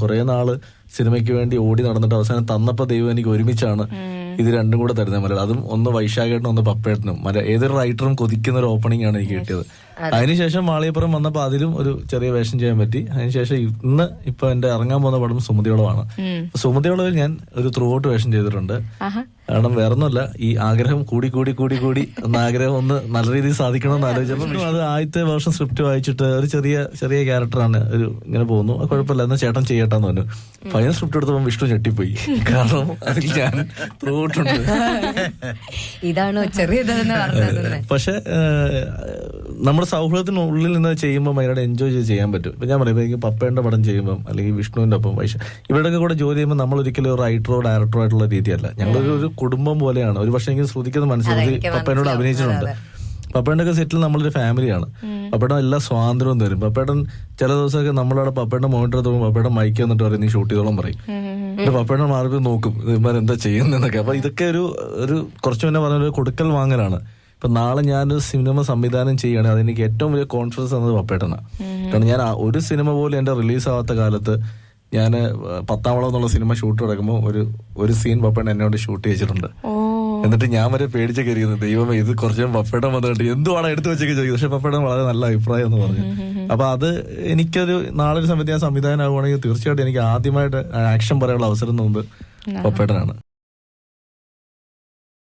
കുറെ നാൾ സിനിമയ്ക്ക് വേണ്ടി ഓടി നടന്നിട്ട് അവസാനം തന്നപ്പോ ദൈവം എനിക്ക് ഒരുമിച്ചാണ് ഇത് രണ്ടും കൂടെ തരുന്നത് മലയാളം. അതും ഒന്ന് വൈശാഖേട്ടനും ഒന്ന് പപ്പേട്ടനും. മല ഏതൊരു റൈറ്ററും കൊതിക്കുന്ന ഒരു ഓപ്പണിംഗ് ആണ് എനിക്ക് കിട്ടിയത്. അതിനുശേഷം മാളിയപ്പുറം വന്നപ്പോൾ അതിലും ഒരു ചെറിയ വേഷം ചെയ്യാൻ പറ്റി. അതിനുശേഷം ഇന്ന് ഇപ്പൊ എന്റെ ഇറങ്ങാൻ പോകുന്ന പടം സുമതിയോളമാണ്. സുമതിയോളവിൽ ഞാൻ ഒരു ത്രൂ ഔട്ട് വേഷം ചെയ്തിട്ടുണ്ട്. കാരണം വേറൊന്നുമല്ല ഈ ആഗ്രഹം കൂടി കൂടി കൂടി കൂടി എന്ന ആഗ്രഹം ഒന്ന് നല്ല രീതിയിൽ സാധിക്കണമെന്ന് ആലോചിച്ചപ്പോൾ അത് ആദ്യത്തെ വർഷം സ്ക്രിപ്റ്റ് വായിച്ചിട്ട് ഒരു ചെറിയ ചെറിയ ക്യാരക്ടറാണ് ഒരു ഇങ്ങനെ പോകുന്നു. അത് കുഴപ്പമില്ല എന്നാൽ ചേട്ടൻ ചെയ്യട്ടെന്ന് പറഞ്ഞു. ഫൈനൽ സ്ക്രിപ്റ്റ് എടുത്തപ്പോൾ വിഷ്ണു ഞെട്ടിപ്പോയി. കാരണം അതിൽ ഞാൻ ത്രൂ ഔട്ടുണ്ട് ഇതാണോ ചെറിയതെന്ന് പക്ഷെ നമ്മുടെ സൗഹൃദത്തിനുള്ളിൽ നിന്ന് ചെയ്യുമ്പോൾ ഭയങ്കര എൻജോയ് ചെയ്ത് ചെയ്യാൻ പറ്റും. ഇപ്പൊ ഞാൻ പറയും എനിക്ക് പപ്പേന്റെ പടം ചെയ്യുമ്പോൾ അല്ലെങ്കിൽ വിഷ്ണുവിന്റെ ഒപ്പം വൈശ ഇവരുടെയൊക്കെ കൂടെ ജോലി ചെയ്യുമ്പോൾ നമ്മൾ ഒരിക്കലും ഒരു റൈറ്ററോ ഡയറക്ടറോ ആയിട്ടുള്ള രീതിയല്ല. ഞങ്ങളൊരു ഒരു കുടുംബം പോലെയാണ്. ഒരു പക്ഷേ എനിക്ക് ശ്രുതിക്കുന്നത് മനസ്സിലാക്കി പപ്പേനോട്. അഭിനയിച്ചിട്ടുണ്ട്. പപ്പേന്റെ ഒക്കെ സെറ്റിൽ നമ്മളൊരു ഫാമിലിയാണ് പപ്പേട്ടൻ എല്ലാ സ്വാതന്ത്ര്യവും തരും. പപ്പേട്ടൻ ചില ദിവസമൊക്കെ നമ്മളവിടെ പപ്പേട്ടൻ മോണിറ്റർ എടുത്ത് പപ്പേട്ടൻ മൈക്ക് വന്നിട്ട് പറയും നീ ഷൂട്ട് ചെയ്തോളം പറയും. പിന്നെ പപ്പേട്ടൻ മാറി നോക്കും. ഇവന്മാർ എന്താ ചെയ്യുന്നതെന്നൊക്കെ. അപ്പൊ ഇതൊക്കെ ഒരു ഒരു കുറച്ചു മുന്നേ പറഞ്ഞ ഒരു കൊടുക്കൽ വാങ്ങലാണ്. ഇപ്പൊ നാളെ ഞാനൊരു സിനിമ സംവിധാനം ചെയ്യുകയാണെങ്കിൽ അതെനിക്ക് ഏറ്റവും വലിയ കോൺഫിഡൻസ് തന്നത് പപ്പേട്ടനാണ്. കാരണം ഞാൻ ഒരു സിനിമ പോലും എന്റെ റിലീസ് ആവാത്ത കാലത്ത് ഞാൻ പത്താവളം എന്നുള്ള സിനിമ ഷൂട്ട് നടക്കുമ്പോൾ ഒരു ഒരു സീൻ പപ്പേട്ടൻ എന്നോട് ഷൂട്ട് ചെയ്തിട്ടുണ്ട് എന്നിട്ട് ഞാൻ വരെ പേടിച്ച കയറിയത് ദൈവമേ ഇത് കുറച്ച് പപ്പേട്ടൻ വന്നിട്ട് എന്തുവാണ് എടുത്തു വെച്ചൊക്കെ ചോദിക്കും പക്ഷെ പപ്പേട്ടൻ വളരെ നല്ല അഭിപ്രായം എന്ന് പറഞ്ഞു. അപ്പൊ അത് എനിക്കൊരു നാളെ ഒരു സമയത്ത് ഞാൻ സംവിധാനം ആവുകയാണെങ്കിൽ തീർച്ചയായിട്ടും എനിക്ക് ആദ്യമായിട്ട് ആക്ഷൻ പറയാനുള്ള അവസരം തോന്നുന്നത് പപ്പേട്ടനാണ്.